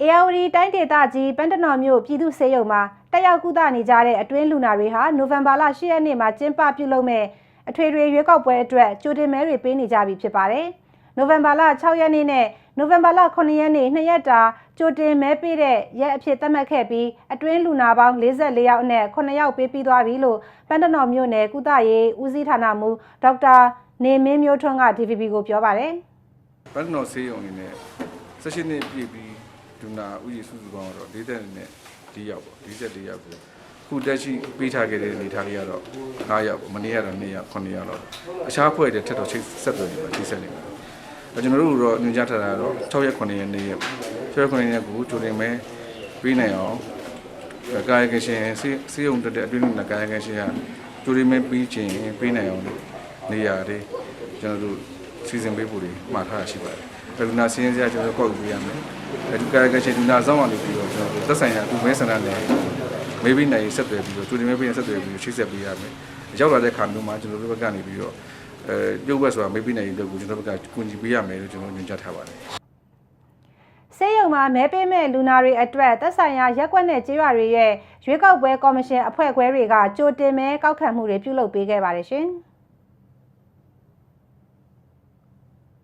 အေယာဝတီတိုင်းဒေသကြီးပန်းတနော်မြို့ပြည်သူ့ဆေးရုံမှာတက်ရောက်ကုသနေကြတဲ့အတွင်းလူနာတွေဟာနိုဝင်ဘာလ10ရက်နေ့မှာကျင်းပပြုလုပ်မဲ့အထွေထွေရွေးကောက်ပွဲအတွက်ကြိုတင်မဲတွေပေးနေကြပြီဖြစ်ပါတယ်။နိုဝင်ဘာလ6ရက်နေ့နဲ့နိုဝင်ဘာလ9ရက်နေ့နှစ်ရက်တာကြိုတင်မဲပေးတဲ့ရက်အဖြစ်သတ်မှတ်ခဲ့ပြီးအတွင်းလူနာပေါင်း44ယောက်နဲ့9ယောက်ပေးပြီးသွားပြီလို့ပန်းတနော်မြို့နယ်ကုသရေးဦးစီးဌာနမှူးဒေါက်တာနေမင်းမျိုးထွန်းက DVB ကိုပြောပါတယ်။ဘတ်နော်ဆေးရုံအနေနဲ့16နှစ်ပြည့်ပြီး ဒူနာဥယျာဉ်စုစုပေါင်းတော့40နဲ့4ယောက်ပေါ့44ယောက်ကိုခုတက်ရှိပေးထားခဲ့တဲ့အနေထားလေးကတော့9ယောက်ပေါ့မနေ့ကတော့2ယောက်9ယောက်တော့အခြားဖွဲ့တဲ့ထက်တော့ချိတ်ဆက်သွယ်နေပါချိတ်ဆက်နေပါအဲကျွန်တော်တို့တော့ညွှန်ကြားထားတာတော့6ရက်9ရက်2ရက်6ရက်9ရက်ကိုကြိုတင်မဲပြီးနိုင်အောင်ကာယကရှင်စေးုံတက်တဲ့အတွင်းလူနာကာယကရှင်ကကြိုတင်မဲပြီးခြင်းပြီးနိုင်အောင်လို့နေရာတွေကျွန်တော်တို့စီစဉ်ပေးဖို့တွေမှာထားတာရှိပါတယ်။ဒုနာစင်းစရာကျွန်တော်ကောက်ပေးရမယ်။ အဲဒီကာကချင်းဒုနာဆောင်အောင်ပြီးတော့ကျွန်တော်သက်ဆိုင်ရာအခုမဲဆန္ဒနဲ့မေးပြီးနိုင်ဆက်သွယ်ပြီးတော့ကျူတင်မဲပြီးဆက်သွယ်ပြီးတော့ချိတ်ဆက်ပေးရမယ်။ရောက်လာတဲ့ခါမျိုးမှာကျွန်တော်တို့ဘက်ကနေပြီးတော့အဲရုပ်ဘက်ဆိုတာမေးပြီးနိုင်တဲ့ကိုကျွန်တော်တို့ဘက်ကကူညီပေးရမယ်လို့ကျွန်တော်ညွှန်ကြားထားပါတယ်။ဆေးရုံမှာမဲပေးမဲ့လူနာတွေအတွက်သက်ဆိုင်ရာရက်ကွက်နဲ့ကြေးရွာတွေရဲ့ရွေးကောက်ပွဲကော်မရှင်အဖွဲ့ခွဲတွေကကြိုတင်မဲကောက်ခံမှုတွေပြုလုပ်ပေးခဲ့ပါတယ်ရှင်။